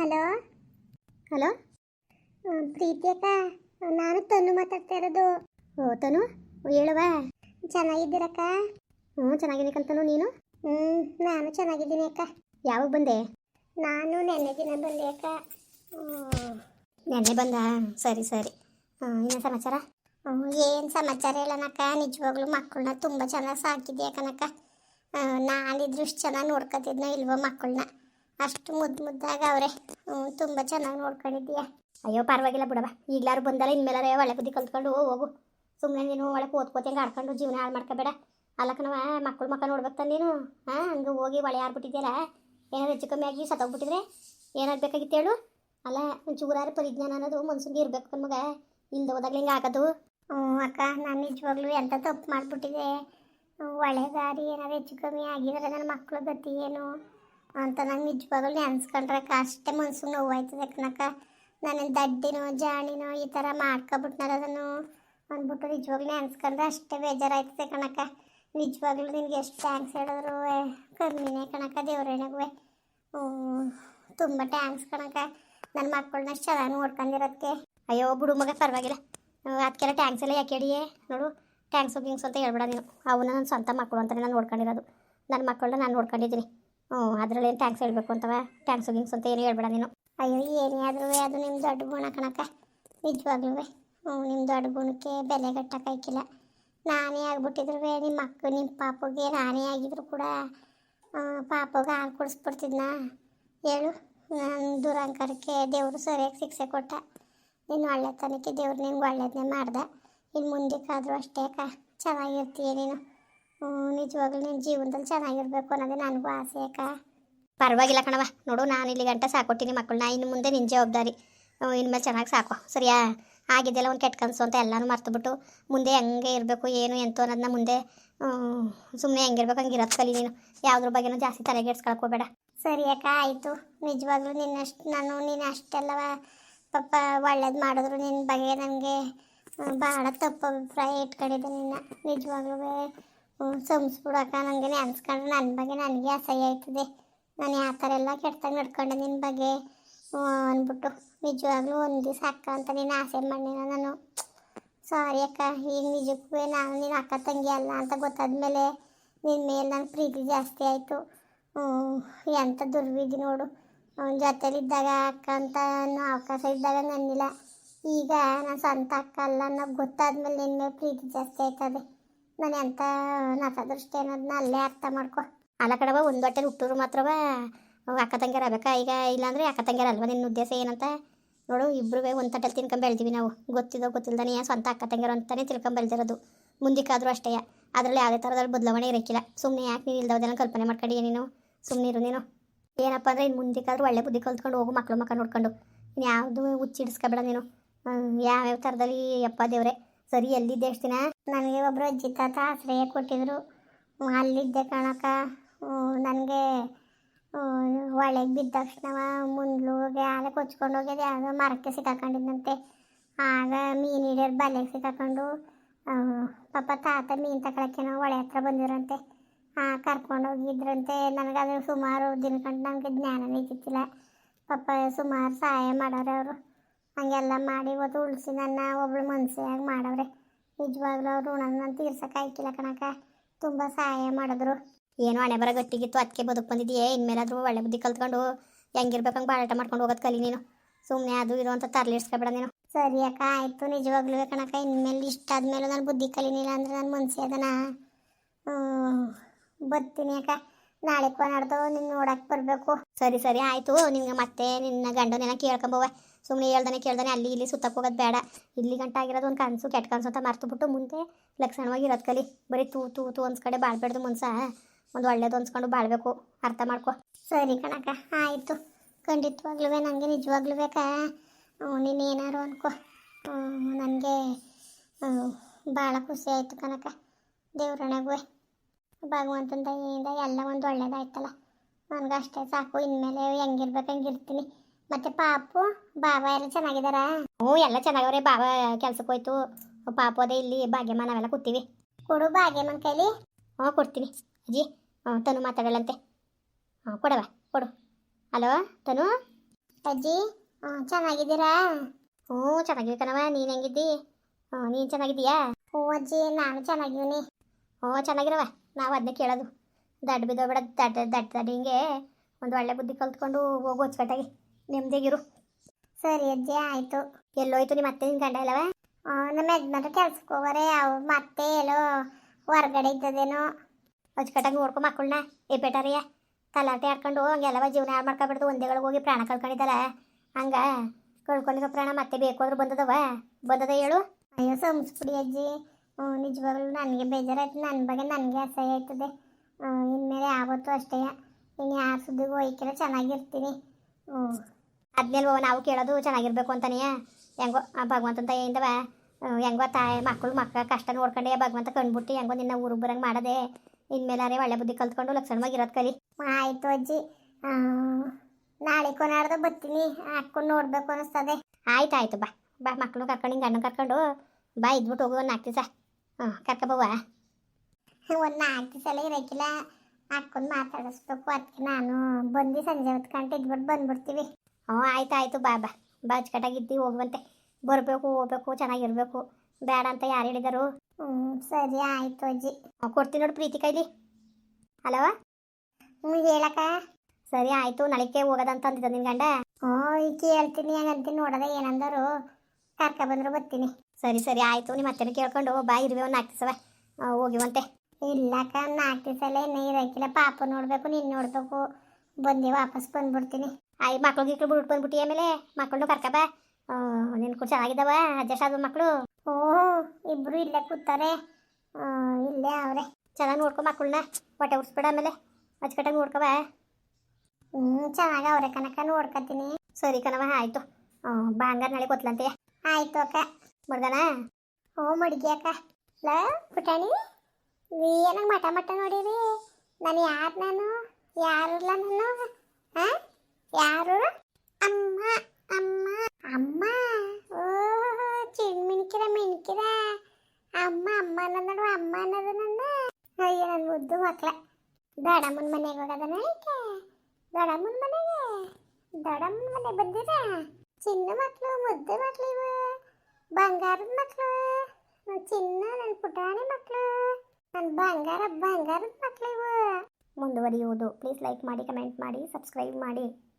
Hello? Hello? ಪ್ರೀತಿಯಕ್ಕ ನಾನು ತನು ಮಾತಾಡ್ತಾ ಇರೋದು. ಓ, ತನು? ಹೇಳುವ. ಚೆನ್ನಾಗಿದ್ದೀರಕ್ಕ ಹ್ಞೂ, ಚೆನ್ನಾಗಿದ್ದೀನಿ ನೀನು? ಹ್ಞೂ ನಾನು ಚೆನ್ನಾಗಿದ್ದೀನಿ ಅಕ್ಕ. ಯಾವಾಗ ಬಂದೆ? ನಾನು ನೆನ್ನೆ ದಿನ ಬಂದೆ ಅಕ್ಕ. ನೆನ್ನೆ ಬಂದ? ಸರಿ ಸರಿ. ಏನು ಸಮಾಚಾರ? ಏನು ಸಮಾಚಾರ ಹೇಳನಕ್ಕ ನಿಜವಾಗ್ಲೂ ಮಕ್ಕಳನ್ನ ತುಂಬ ಚೆನ್ನಾಗಿ ಸಾಕಿದ್ಯಾ ಕನಕ ನಾನಿದ್ರು ಇಷ್ಟು ಚೆನ್ನಾಗಿ ನೋಡ್ಕೊತಿದ್ನೋ ಇಲ್ವೋ ಮಕ್ಕಳನ್ನ. ಅಷ್ಟು ಮುದ್ದು ಮುದ್ದಾಗ ಅವ್ರೆ. ತುಂಬ ಚೆನ್ನಾಗಿ ನೋಡ್ಕೊಂಡಿದ್ದೀಯ. ಅಯ್ಯೋ, ಪರವಾಗಿಲ್ಲ ಬಿಡವ ಈಗಲಾರು ಬಂದಲ್ಲ ಇನ್ಮೇಲಾರೆ ಒಳ್ಳೆ ಬುದ್ಧಿ ಕಲ್ತ್ಕೊಂಡು ಹೋಗು. ಸುಮ್ಮನೆ ನೀನು ಒಳ್ಳೆ ಓದ್ಕೋತಂಗೆ ಆಡ್ಕೊಂಡು ಜೀವನ ಹಾಳು ಮಾಡ್ಕೋಬೇಡ. ಅಲ್ಲಕ್ಕನವ ಮಕ್ಕಳು ಮಕ್ಕ ನೋಡ್ಬೇಕು ನೀನು. ಹಾಂ, ಹಂಗೆ ಹೋಗಿ ಒಳೆ ಆಡ್ಬಿಟ್ಟಿದ್ದೀರಾ ಏನಾದ್ರು ಹೆಚ್ಚು ಕಮ್ಮಿ ಆಗಿ ಸತ್ತೋಗ್ಬಿಟ್ಟಿದ್ರೆ ಏನಾದ್ರು ಬೇಕಾಗಿತ್ತು ಹೇಳು. ಅಲ್ಲ, ಒಂಚೂರಾರು ಪರಿಜ್ಞಾನ ಅನ್ನೋದು ಮನ್ಸಿಗೆ ಇರಬೇಕು ನಮಗೆ ಇಲ್ದ ಹೋದಾಗ ಹಿಂಗೆ ಆಗೋದು. ಹ್ಞೂ, ಅಕ್ಕ, ನಾನು ನಿಜವಾಗ್ಲೂ ಎಂಥ ತಪ್ಪು ಮಾಡಿಬಿಟ್ಟಿದೆ. ಒಳ್ಳೆ ದಾರಿ ಏನಾದ್ರು ಹೆಚ್ಚು ಕಮ್ಮಿ ಆಗಿದ್ರೆ ನನ್ನ ಮಕ್ಕಳು ಗತಿ ಏನು? ಅಂತ ನಂಗೆ ನಿಜವಾಗ್ಲೂ ನೆನ್ಸ್ಕೊಂಡ್ರೆ ಅಷ್ಟೇ ಮನ್ಸಿಗೆ ನೋವಾಯ್ತದೆ ಕಣಕ್ಕ ನಾನು ದಡ್ಡಿನೋ, ಜಾಣಿನೋ ಈ ಥರ ಮಾಡ್ಕೊಬಿಟ್ನಾರ ಅದನ್ನು ಅಂದ್ಬಿಟ್ಟು ನಿಜವಾಗ್ಲೂ ಅನ್ಸ್ಕೊಂಡ್ರೆ ಅಷ್ಟೇ ಬೇಜಾರಾಯ್ತದೆ ಕಣಕ ನಿಜವಾಗ್ಲೂ ನಿನ್ಗೆ ಎಷ್ಟು ಥ್ಯಾಂಕ್ಸ್ ಹೇಳಿದ್ರು. ಕಮ್ಮಿನೇ ಕಣಕ ದೇವ್ರಣೆಗೂ ತುಂಬ ಟ್ಯಾಂಕ್ಸ್ ಕಣಕ ನನ್ನ ಮಕ್ಕಳನ್ನ ಚೆನ್ನಾಗಿ ನೋಡ್ಕೊಂಡಿರೋದಕ್ಕೆ ಅಯ್ಯೋ, ಬಿಡು ಮಗ, ಪರವಾಗಿಲ್ಲ. ಅದಕ್ಕೆಲ್ಲ ಟ್ಯಾಂಕ್ಸ್ ಎಲ್ಲ ಯಾಕೆ ನೋಡು ಟ್ಯಾಂಕ್ಸ್ ಗಿಂಗ್ಸ್ ಅಂತ ಹೇಳ್ಬೇಡ ನೀನು. ಅವನ್ನ ನನ್ನ ಸ್ವಂತ ಮಕ್ಕಳು ಅಂತಲೇ ನಾನು ನೋಡ್ಕೊಂಡಿರೋದು. ನನ್ನ ಮಕ್ಕಳನ್ನ ನಾನು ನೋಡ್ಕೊಂಡಿದ್ದೀನಿ. ಹ್ಞೂ, ಅದರಲ್ಲಿ ಏನು ಟ್ಯಾಂಕ್ಸ್ ಹೇಳ್ಬೇಕು ಅಂತವ? ಥ್ಯಾಂಕ್ಸ್ ಗಿಂಗ್ಸ್ ಅಂತ ಏನು ಹೇಳ್ಬೇಡ ನೀನು. ಅಯ್ಯೋ, ಏನೇ ಆದ್ರೂ ಅದು ನಿಮ್ಮ ದೊಡ್ಡ ಗುಣ ಕಣಕ ನಿಜವಾಗ್ಲೂ ಹ್ಞೂ ನಿಮ್ಮ ದೊಡ್ಡ ಗುಣಕ್ಕೆ ಬೆಲೆ ಕಟ್ಟಕ್ಕಾಯ್ಕಿಲ್ಲ ನಾನೇ ಆಗ್ಬಿಟ್ಟಿದ್ರು ನಿಮ್ಮ ಮಕ್ಕ ನಿಮ್ಮ ಪಾಪಗೆ ನಾನೇ ಆಗಿದ್ರು ಕೂಡ. ಪಾಪಗೆ ಹಾಲು ಕುಡಿಸ್ಬಿಡ್ತಿದ್ನ? ಹೇಳು. ನನ್ನ ದುರಂಕರಕ್ಕೆ ದೇವರು ಸರಿಯಾಗಿ ಶಿಕ್ಷೆ ಕೊಟ್ಟ. ನೀನು ಒಳ್ಳೆತನಕ್ಕೆ ದೇವ್ರು ನಿನ್ಗೆ ಒಳ್ಳೇದನ್ನೇ ಮಾಡ್ದೆ. ಇನ್ನು ಮುಂದಕ್ಕಾದರೂ ಅಷ್ಟೇ ಅಕ್ಕ. ಚೆನ್ನಾಗಿರ್ತೀಯ ನೀನು. ನಿಜವಾಗ್ಲೂ ನಿನ್ನ ಜೀವನದಲ್ಲಿ ಚೆನ್ನಾಗಿರ್ಬೇಕು ಅನ್ನೋದೇ ನನಗೂ ಆಸೆ ಅಕ್ಕ. ಪರವಾಗಿಲ್ಲ ಕಣವ ನೋಡು, ನಾನು ಇಲ್ಲಿ ಗಂಟ ಸಾಕೊಟ್ಟಿನಿ ಮಕ್ಕಳನ್ನ. ಇನ್ನು ಮುಂದೆ ನಿನ್ನ ಜವಾಬ್ದಾರಿ. ಇನ್ಮೇಲೆ ಚೆನ್ನಾಗಿ ಸಾಕು. ಸರಿಯಾ? ಆಗಿದ್ದೆಲ್ಲ ಒಂದು ಕೆಟ್ಟ ಕನಸು ಅಂತ ಎಲ್ಲನೂ ಮರ್ತುಬಿಟ್ಟು ಮುಂದೆ ಹೆಂಗೆ ಇರಬೇಕು, ಏನು, ಎಂತು ಅನ್ನೋದನ್ನ ಮುಂದೆ ಸುಮ್ಮನೆ ಹೆಂಗಿರ್ಬೇಕು, ಹಂಗೆ ಇರೋದು ಕಲಿ ನೀನು. ಯಾವುದ್ರ ಬಗ್ಗೆನೂ ಜಾಸ್ತಿ ತಲೆಗೆಡ್ಸ್ಕೊಳ್ಕೋಬೇಡ ಸರಿ ಅಕ್ಕ, ಆಯಿತು. ನಿಜವಾಗ್ಲೂ ನಿನ್ನಷ್ಟು, ನಾನು ನೀನು ಅಷ್ಟೆಲ್ಲ ಪಾಪ ಒಳ್ಳೇದು ಮಾಡಿದ್ರು ನಿನ್ನ ಬಗ್ಗೆ ನನಗೆ ಭಾಳ ತಪ್ಪು ಅಭಿಪ್ರಾಯ ಇಟ್ಕೊಂಡಿದ್ದೆ ನಿನ್ನ. ನಿಜವಾಗ್ಲೂ ಸಂಸ್ಬಿಡಕ್ಕ ನನಗೆ ನೆನ್ಸ್ಕೊಂಡ್ರೆ ನನ್ನ ಬಗ್ಗೆ ನನಗೆ ಅಸಹ್ಯ ಆಯ್ತದೆ. ನಾನು ಯಾವ ಥರ ಎಲ್ಲ ಕೆಟ್ಟದಾಗ ನಡ್ಕೊಂಡೆ ನಿನ್ನ ಬಗ್ಗೆ? ಅಂದ್ಬಿಟ್ಟು ನಿಜವಾಗ್ಲೂ ಒಂದು ದಿವಸ ಅಕ್ಕ ಅಂತ ನೀನು ಆಸೆ ಮಾಡಿನ ನಾನು. ಸಾರಿ ಅಕ್ಕ, ಈಗ ನಿಜಕ್ಕೂ ನಾನು ನಿನ್ನ ಅಕ್ಕ ತಂಗಿ ಅಲ್ಲ ಅಂತ ಗೊತ್ತಾದ್ಮೇಲೆ ನಿನ್ನ ಮೇಲೆ ನನ್ನ ಪ್ರೀತಿ ಜಾಸ್ತಿ ಆಯಿತು. ಎಂಥ ದುರ್ವಿಧಿ ನೋಡು. ಅವನ ಜೊತೆಲಿದ್ದಾಗ ಅಕ್ಕ ಅಂತ ಅನ್ನೋ ಅವಕಾಶ ಇದ್ದಾಗ ನನ್ನಿಲ್ಲ. ಈಗ ನಾನು ಸ್ವಂತ ಅಕ್ಕ ಅಲ್ಲ ಅನ್ನೋ ಗೊತ್ತಾದ್ಮೇಲೆ ನಿನ್ನ ಮೇಲೆ ಪ್ರೀತಿ ಜಾಸ್ತಿ ಆಯ್ತದೆ. ನಾನು ಎಂಥ ನತದೃಷ್ಟಿ ಅನ್ನೋದನ್ನ ಅಲ್ಲೇ ಅರ್ಥ ಮಾಡ್ಕೊ. ಅಲ್ಲ ಕಡವ ಒಂದು ಹೊಟ್ಟೆಲಿ ಹುಟ್ಟೂರು ಮಾತ್ರವ ಅಕ್ಕ ತಂಗಿಯರ ಬೇಕಾ? ಈಗ ಇಲ್ಲಾಂದ್ರೆ ಅಕ್ಕ ತಂಗಿಯರ ಅಲ್ವಾ ನಿನ್ನ ಉದ್ದೇಶ ಏನಂತ? ನೋಡು ಇಬ್ಬರು ಒಂದು ತಟ್ಟಲ್ಲಿ ತಿನ್ಕೊಂಡ್ ಬೆಳ್ದೀವಿ ನಾವು. ಗೊತ್ತಿದ್ದೋ ಗೊತ್ತಿಲ್ಲದನೇ ಸ್ವಂತ ಅಕ್ಕ ತಂಗಿಯರು ಅಂತಲೇ ತಿಳ್ಕೊಂಡು ಬೆಳ್ದಿರೋದು. ಮುಂದಕ್ಕಾದ್ರೂ ಅಷ್ಟೇ ಅದರಲ್ಲಿ ಯಾವುದೇ ಥರದಲ್ಲಿ ಬದಲಾವಣೆ ಇರೋಕ್ಕಿಲ್ಲ ಸುಮ್ಮನೆ ಯಾಕೆ ನೀನು ಇಲ್ದವದೆಲ್ಲ ಕಲ್ಪನೆ ಮಾಡ್ಕೊಂಡು ನೀನು? ಸುಮ್ಮನೆ ಇರು ನೀನು. ಏನಪ್ಪ ಅಂದರೆ ಇನ್ನು ಮುಂದಕ್ಕಾದ್ರೂ ಒಳ್ಳೆ ಬುದ್ಧಿ ಕಲ್ತ್ಕೊಂಡು ಹೋಗು ಮಕ್ಕಳು ಮಕ್ಕ ನೋಡ್ಕೊಂಡು. ಯಾವುದು ಹುಚ್ಚಿಡಿಸ್ಕೊಬೇಡ ನೀನು. ಯಾವ್ಯಾವ ಥರದಲ್ಲಿ ಅಪ್ಪ ದೇವ್ರೆ. ಸರಿ, ಎಲ್ಲಿದ್ದೆ ಎಷ್ಟು ದಿನ? ನನಗೆ ಒಬ್ಬರು ಅಜ್ಜಿ ಆಶ್ರಯ ಕೊಟ್ಟಿದ್ರು. ಅಲ್ಲಿದ್ದೆ ಕಣಕ ನನಗೆ ಒಳಗೆ ಬಿದ್ದ ತಕ್ಷಣ ಮುಂದ್ಲುಗೆ ಆಲೆ ಕೊಚ್ಕೊಂಡು ಹೋಗ್ಯದ ಯಾವುದೋ ಮರಕ್ಕೆ ಸಿಕ್ಕಾಕೊಂಡಿದ್ದಂತೆ ಆಗ ಮೀನು ಹಿಡಿಯೋರು ಬಲೆಗೆ ಸಿಕ್ಕಾಕೊಂಡು ಪಾಪ ತಾತ ಮೀನು ತಗೊಳಕ್ಕೇನೋ ಹೊಳೆ ಹತ್ರ ಬಂದಿರಂತೆ ಕರ್ಕೊಂಡು ಹೋಗಿದ್ರಂತೆ. ನನಗೆ ಅದು ಸುಮಾರು ದಿನಕಂಡು ನನಗೆ ಜ್ಞಾನ ಇದ್ದಿತ್ತಿಲ್ಲ ಪಾಪ ಸುಮಾರು ಸಹಾಯ ಮಾಡೋರು ಅವರು. ಹಂಗೆಲ್ಲ ಮಾಡಿ ಇವತ್ತು ಉಳಿಸಿ ನನ್ನ ಒಬ್ಳು ಮನ್ಸಿಯಾಗಿ ಮಾಡವ್ರೆ. ನಿಜವಾಗ್ಲೂ ಅವ್ರು ಋಣನ ನಾನು ತೀರ್ಸಕ್ಕೆ ಆಯ್ಕಿಲ್ಲ ಕಣಕ ತುಂಬ ಸಹಾಯ ಮಾಡಿದ್ರು. ಏನು ಹಣೆ ಬರ ಗಟ್ಟಿಗಿತ್ತು ಅದಕ್ಕೆ ಬದುಕು ಬಂದಿದೆಯೇ. ಇನ್ಮೇಲಾದರೂ ಒಳ್ಳೆ ಬುದ್ಧಿ ಕಲ್ತ್ಕೊಂಡು ಹೆಂಗಿರ್ಬೇಕು ಹಂಗೆ ಬಾಳಾಟ ಮಾಡ್ಕೊಂಡು ಹೋಗೋದು ಕಲಿ ನೀನು. ಸುಮ್ಮನೆ ಅದು ಇದು ಅಂತ ತರ್ಲಿಡ್ಸ್ಕೊಬೇಡ ನೀನು. ಸರಿ ಅಕ್ಕ ಆಯಿತು. ನಿಜವಾಗ್ಲೂ ಕಣಕ ಇನ್ಮೇಲೆ ಇಷ್ಟ ಆದಮೇಲೆ ನಾನು ಬುದ್ಧಿ ಕಲಿನಿಲ್ಲ ಅಂದ್ರೆ ನನ್ನ ಮನ್ಸಿ ಅದನ್ನ ಬರ್ತೀನಿ ಅಕ್ಕ. ನಾಳೆ ನಾಡ್ದು ನಿನ್ನ ನೋಡಕ್ಕೆ ಬರಬೇಕು. ಸರಿ ಸರಿ, ಆಯಿತು. ನಿಮ್ಗೆ ಮತ್ತೆ ನಿನ್ನ ಗಂಡನೆಲ್ಲ ಕೇಳ್ಕೊಂಬವ ಸುಮ್ಮನೆ ಹೇಳ್ದಾನೆ ಕೇಳ್ದಾನೆ, ಅಲ್ಲಿ ಇಲ್ಲಿ ಸುತ್ತಕ್ಕೆ ಹೋಗೋದು ಬೇಡ. ಇಲ್ಲಿ ಗಂಟ ಆಗಿರೋದು ಒಂದು ಕನಸು, ಕೆಟ್ಟ ಕನಸು ಅಂತ ಮರ್ತು ಬಿಟ್ಟು ಮುಂದೆ ಲಕ್ಷಣವಾಗಿ ಇರೋದು ಕಲಿ. ಬರೀ ತೂ ತೂ ತೂ ಒಂದ್ಸ್ ಕಡೆ ಬಾಳ್ಬೇಡ್ದು ಮುನ್ಸ. ಒಂದು ಒಳ್ಳೇದು ಅನ್ಸ್ಕೊಂಡು ಬಾಳ್ಬೇಕು. ಅರ್ಥ ಮಾಡ್ಕೊ. ಸರಿ ಕಣಕ್ಕ, ಆಯಿತು. ಖಂಡಿತವಾಗ್ಲೂ ನನಗೆ ನಿಜವಾಗ್ಲೂ ಬೇಕಾ ನೀನು ಏನಾರು ಅನ್ಕೋ. ನನಗೆ ಭಾಳ ಖುಷಿ ಆಯಿತು ಕನಕ ದೇವ್ರಣೆಗೂ ಭಗವಂತನ ದಯೆಯಿಂದ ಎಲ್ಲ ಒಂದು ಒಳ್ಳೇದಾಯ್ತಲ್ಲ. ನನಗೆ ಅಷ್ಟೇ ಸಾಕು. ಇನ್ಮೇಲೆ ಹೆಂಗಿರ್ಬೇಕು ಹಂಗಿರ್ತೀನಿ. ಮತ್ತೆ ಪಾಪು, ಬಾಬಾ ಎಲ್ಲ ಚೆನ್ನಾಗಿದಾರ ಹ್ಞೂ, ಎಲ್ಲ ಚೆನ್ನಾಗವ್ರೆ. ಬಾಬಾ ಕೆಲ್ಸಕ್ಕೆ ಹೋಯ್ತು. ಪಾಪು ಅದೇ ಇಲ್ಲಿ ಭಾಗ್ಯಮ್ಮ ನಾವೆಲ್ಲ ಕೂತೀವಿ. ಕೊಡು ಭಾಗ್ಯಮ್ಮನ ಕೈಲಿ. ಹ್ಞೂ, ಕೊಡ್ತೀನಿ. ಅಜ್ಜಿ, ಹ್ಞೂ, ತನು ಮಾತಾಡಲಂತೆ ಹಾಂ ಕೊಡವ ಕೊಡು. ಹಲೋ, ತನು? ಅಜ್ಜಿ, ಹ್ಞೂ, ಚೆನ್ನಾಗಿದ್ದೀರಾ? ಹ್ಞೂ ಚೆನ್ನಾಗಿದೆ ಕಣವ ನೀನು ಹೆಂಗಿದ್ದಿ? ಹ್ಞೂ, ನೀನು ಚೆನ್ನಾಗಿದ್ದೀಯಾ? ಹ್ಞೂ, ಅಜ್ಜಿ, ನಾನು ಚೆನ್ನಾಗಿದ್ದೀನಿ. ಹ್ಞೂ ಚೆನ್ನಾಗಿರವ ನಾವು ಅದನ್ನೇ ಕೇಳೋದು. ದಡ್ಡ ಬಿದ್ದೋಗ್ಬೇಡ ದಡ್ಡ ದಡ್ಡ ದಡ್ಡ ಹಿಂಗೆ ಒಂದು ಒಳ್ಳೆ ಬುದ್ಧಿ ಕಲ್ತ್ಕೊಂಡು ಹೋಗು ಅಚ್ಚುಕಟ್ಟಾಗಿ ನೆಮ್ಮದಿಗಿರು ಸರಿ ಅಜ್ಜಿ ಆಯಿತು. ಎಲ್ಲೋಯ್ತು ನಿಮ್ಮ ಅತ್ತೆ ನಿನ್ನ ಗಂಡ ಇಲ್ಲವ? ನಮ್ಮ ಯಜಮಾನ್ರು ಕೆಲ್ಸಕ್ಕೆ ಹೋಗೋರೆ ಅವು ಮತ್ತೆ ಎಲ್ಲೋ ಹೊರಗಡೆ ಇದ್ದದೇನೋ. ಅಚ್ಚುಕಟ್ಟಾಗಿ ನೋಡ್ಕೊ ಮಕ್ಕಳನ್ನ ಏ ಬೇಟಾರಿಯ ತಲಾಟೆ ಆಡ್ಕೊಂಡು ಹಂಗೆಲ್ಲವ ಜೀವನ ಹಾಳು ಮಾಡ್ಕೊಬಿಡ್ದು ಒಂದೇಗಳಿಗೆ ಹೋಗಿ ಪ್ರಾಣ ಕಳ್ಕೊಂಡಿದ್ದಲ್ಲ ಹಂಗೆ ಕಳ್ಕೊಂಡಿರೋ ಪ್ರಾಣ ಮತ್ತೆ ಬೇಕು ಅಂದ್ರೆ ಬಂದದವ? ಬಂದದ ಹೇಳು. ಅಯ್ಯೋ ಸಂಸ್ಬಿಡಿ ಅಜ್ಜಿ. ನಿಜವಾಗ್ಲೂ ನನಗೆ ಬೇಜಾರಾಯ್ತು. ನನ್ನ ಬಗ್ಗೆ ನನಗೆ ಅಸಹ್ಯ ಆಯ್ತದೆ. ಇನ್ಮೇಲೆ ಯಾವತ್ತೂ ಅಷ್ಟೇ. ಇನ್ನು ಯಾರ ಸುದ್ದಿಗೂ ಒಯ್ಕಿಲ್ಲ ಚೆನ್ನಾಗಿರ್ತೀನಿ. ಹ್ಞೂ. ಅದ್ಮೇಲೆ ನಾವು ಕೇಳೋದು ಚೆನ್ನಾಗಿರ್ಬೇಕು ಅಂತಾನೆ. ಹೆಂಗೋ ದಯೆಯಿಂದವ ಹ್ಮ್, ಹೆಂಗೋ ತಾಯಿ ಮಕ್ಕಳು ಮಕ್ಕಳ ಕಷ್ಟ ನೋಡ್ಕೊಂಡೆ ಭಗವಂತ ಕಂಡುಬಿಟ್ಟು ಹೆಂಗೋ ನಿನ್ನ ಊರು ಬರಂಗೆ ಮಾಡದೆ. ಇನ್ಮೇಲಾರೆ ಒಳ್ಳೆ ಬುದ್ಧಿ ಕಲ್ತ್ಕೊಂಡು ಲಕ್ಷಣವಾಗಿ ಇರೋದು ಕಲಿ. ಆಯಿತು ಅಜ್ಜಿ. ನಾಳೆ ಕೊನಾಡ್ದು ಬರ್ತೀನಿ. ಹಾಕ್ಕೊಂಡು ನೋಡಬೇಕು ಅನಿಸ್ತದೆ. ಆಯ್ತು ಆಯಿತು ಬಾ. ಬಾ ಮಕ್ಕಳು ಕರ್ಕೊಂಡು ಹಿಂಗೆ ಗಂಡು ಕರ್ಕೊಂಡು ಬಾ ಇದ್ಬಿಟ್ಟು ಹೋಗು ಒಂದು ನಾಲ್ಕು ದಿವಸ. ಹಾಂ ಕರ್ಕೊಬವ್ವ ಒಂದು ನಾಲ್ಕು ದಿವಸ ಎಲ್ಲ ಇರೋಕ್ಕಿಲ್ಲ ಹಾಕ್ಕೊಂಡು ಮಾತಾಡಿಸ್ಬೇಕು. ಅದಕ್ಕೆ ನಾನು ಬಂದು ಸಂಜೆ ಹೊತ್ತು ಗಂಟೆ ಇದ್ಬಿಟ್ಟು ಬಂದ್ಬಿಡ್ತೀವಿ. ಹ್ಞೂ, ಆಯ್ತು, ಆಯಿತು, ಬಾ ಬಾ. ಬಾ ಅಚ್ಚುಕಟ್ಟಾಗಿದ್ದು ಹೋಗುವಂತೆ. ಬರಬೇಕು, ಹೋಗ್ಬೇಕು, ಚೆನ್ನಾಗಿರಬೇಕು. ಬೇಡ ಅಂತ ಯಾರು ಹೇಳಿದರು? ಹ್ಞೂ, ಸರಿ, ಆಯಿತು, ಅಜ್ಜಿ. ಕೊಡ್ತೀನಿ ನೋಡಿ ಪ್ರೀತಿ ಕೈಲಿ. ಹಲೋ ಹ್ಞೂ, ಹೇಳಕ್ಕ. ಸರಿ, ಆಯಿತು ನಾಳೆಗೆ ಹೋಗೋದಂತ ಅಂದಿದ್ದ ನಿನ್ನ ಗಂಡ? ಹ್ಞೂ, ಈಗ ಕೇಳ್ತೀನಿ, ಹಂಗಂತೀನಿ ನೋಡೋದ ಏನಂದರು. ಕರ್ಕ ಬಂದ್ರು, ಬರ್ತೀನಿ. ಸರಿ ಸರಿ ಆಯಿತು. ನಿಮ್ಮ ಅತ್ತೆನ ಕೇಳ್ಕೊಂಡು ಬಾ ಇರುವೆ ಒಂದು ದಿವಸ ಹೋಗಿವಂತೆ ಇಲ್ಲಕ್ಕ ನಾಲ್ಕು ದಿವಸ ಎಲ್ಲ ಇನ್ನೂ ಇರೋಕ್ಕಿಲ್ಲ ಪಾಪ ನೋಡಬೇಕು ನೀನು ನೋಡಬೇಕು. ಬಂದು ವಾಪಸ್ ಬಂದ್ಬಿಡ್ತೀನಿ. ಆಯ್ ಮಕ್ಳು ಗಿಕ್ಳು ಬಿಟ್ಟು ಬಂದ್ಬಿಟ್ಟು ಆಮೇಲೆ? ಮಕ್ಕಳನ್ನು ಕರ್ಕಬ ಬಾ. ನಿನ್ನ ಕೂಡ ಚೆನ್ನಾಗಿದ್ದಾವ ಅಡ್ಜಸ್ಟ್ ಆದ ಮಕ್ಕಳು ಓಹೋ ಇಬ್ರು ಇಲ್ಲೇ ಕೂತಾರೆ. ಇಲ್ಲೇ ಅವರೇ. ಚೆನ್ನಾಗಿ ನೋಡ್ಕೊ ಮಕ್ಕಳನ್ನ ಹೊಟ್ಟೆ ಉಡ್ಸ್ಬೇಡ ಆಮೇಲೆ. ಅಚ್ಚುಕಟ್ಟಾಗಿ ನೋಡ್ಕವ ಹ್ಞೂ ಚೆನ್ನಾಗ ಅವ್ರೆ ಕನಕ ನೋಡ್ಕೊತೀನಿ ಸರಿ ಕಣವ ಆಯಿತು. ಬಾಂಗಾರ ನಾಳೆ ಗೊತ್ತಲಂತೆಯ? ಆಯಿತು ಅಕ್ಕ. ಮಡ್ಗನ ಹ್ಞೂ ಮುಡ್ಗ್ಯಾಕ ಲ, ಪುಟಾಣಿ ಏನಂಗೆ ಮಠ ಮಠ ನೋಡಿರಿ ನಾನು ಯಾರು ನಾನು? ಯಾರಲ್ಲ ನಾನು? ಹಾಂ ಯಾರು? ಅಮ್ಮ ಅಮ್ಮ. ಅಮ್ಮ? ಓ ಚಿಣ್ ಮಿಣ್ಕಿರ ಮಿಣ್ಕಿರ ಅಮ್ಮ ಅಮ್ಮ ಅನ್ನೋದು ಅಮ್ಮ ಅನ್ನೋದು ನನ್ನ ಅಯ್ಯೋ ನನ್ನ ಮುದ್ದು ಮಕ್ಳ. ದಡಮ್ಮನ ಮನೆಗೆ ಹೋಗೋದನ ಐತೆ? ದಡಮ್ಮನ ಮನೆಗೆ? ದಡಮ್ಮನ ಮನೆ ಬಂದಿರ ಚಿನ್ನ ಮಕ್ಕಳು ಮುದ್ದು ಮಕ್ಳು ಇವು. ಬಂಗಾರದ ಮಕ್ಕಳು ನನ್ನ ಚಿನ್ನ ನನ್ನ ಪುಟಾಣಿ ಮಕ್ಕಳು ನನ್ನ ಬಂಗಾರ, ಬಂಗಾರದ ಮಕ್ಕಳು ಇವು. ಮುಂದುವರಿಯುವುದು. ಪ್ಲೀಸ್ ಲೈಕ್ ಮಾಡಿ ಕಮೆಂಟ್ ಮಾಡಿ ಸಬ್ಸ್ಕ್ರೈಬ್ ಮಾಡಿ.